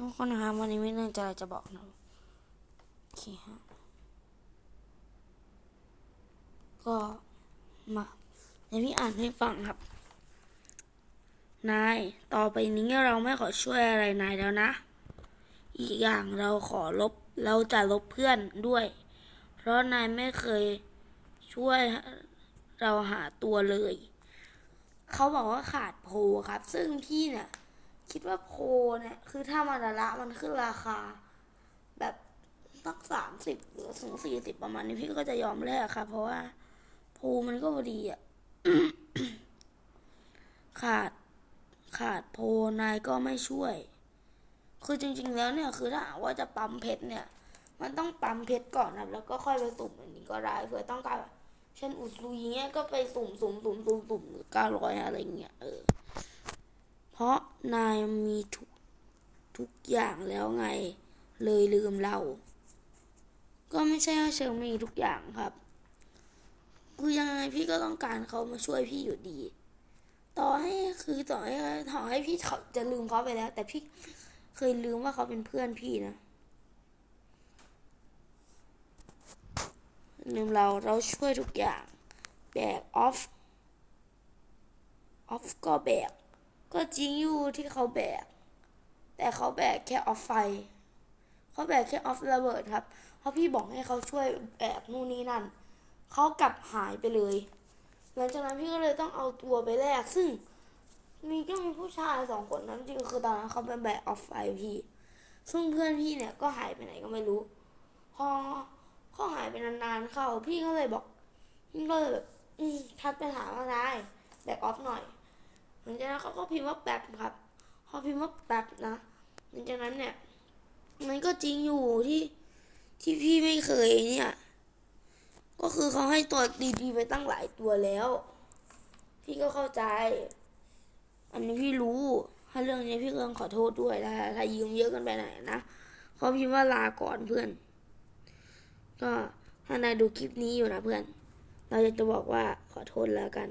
ทุกคนนะครับวันนี้ไม่เนื่องจะอะไรจะบอกนะโอเคฮะก็มาเดี๋ยวพี่อ่านให้ฟังครับ นาย ต่อไปนี้เราไม่ขอช่วยอะไรนายแล้วนะ อีกอย่างเราขอลบเราจะลบเพื่อนด้วย เพราะนายไม่เคยช่วยเราหาตัวเลย เขาบอกว่าขาดโพลครับ ซึ่งพี่เนี่ย คิดว่าโพเนี่ย คือถ้ามาดาระมันขึ้นราคา แบบสักสามสิบหรือถึงสี่สิบประมาณนี้พี่ก็จะยอมแลกครับเพราะว่าโพมันก็พอดีอะขาดขาดโพนายก็ไม่ช่วย คือจริง ๆ แล้วเนี่ย คือถ้าว่าจะปั๊มเพชรเนี่ย มันต้องปั๊มเพชรก่อนนะแล้วก็ค่อยไปสุ่มอันนี้ก็ได้เผื่อต้องการเช่นอุดรูอย่างเงี้ยก็ไปสุ่มสุ่มสุ่มสุ่มสุ่มหรือเก้าร้อยอะไรเงี้ยเออ เพราะนายมีทุกทุกอย่างแล้วไง เลยลืมเรา ก็ไม่ใช่ว่าเชิงมีทุกอย่างครับ คือยังไงพี่ก็ต้องการเขามาช่วยพี่อยู่ดี ต่อให้คือต่อให้ต่อให้พี่เขาจะลืมเขาไปแล้ว แต่พี่เคยลืมว่าเขาเป็นเพื่อนพี่นะลืมเราเราช่วยทุกอย่าง แบกออฟ ออฟก็แบก ก็จริงอยู่ที่เขาแบก แต่เขาแบกแค่ออฟไฟ เขาแบกแค่ออฟระเบิดครับ เพราะพี่บอกให้เขาช่วยแบกนู่นนี่นั่น เขากลับหายไปเลย หลังจากนั้นพี่ก็เลยต้องเอาตัวไปแลก ซึ่ง มีก็มีผู้ชายสองคนนั้นจริงคือตอนนั้นเขาเป็นแบกออฟไฟพี่ ซึ่งเพื่อนพี่เนี่ยก็หายไปไหนก็ไม่รู้ พอเขาหายไปนานๆเข้า พี่ก็เลยบอกพี่ก็เลยแบบทักไปถามว่านายแบกออฟหน่อย ลังจากนั้นเขาก็พิมพ์ว่าแป๊บครับพอพิมพ์ว่าแป๊บนะหลังจากนั้นเนี่ย มันก็จริงอยู่ที่ที่พี่ไม่เคยเนี่ย ก็คือเขาให้ตัวดีๆไปตั้งหลายตัวแล้ว พี่ก็เข้าใจ อันนี้พี่รู้ ถ้าเรื่องนี้พี่ก็ต้องขอโทษด้วยถ้าถ้ายืมเยอะกันไปไหนนะเขาพิมพ์ว่าลาก่อนเพื่อน ก็ถ้านายดูคลิปนี้อยู่นะเพื่อน เราจะจะบอกว่าขอโทษแล้วกัน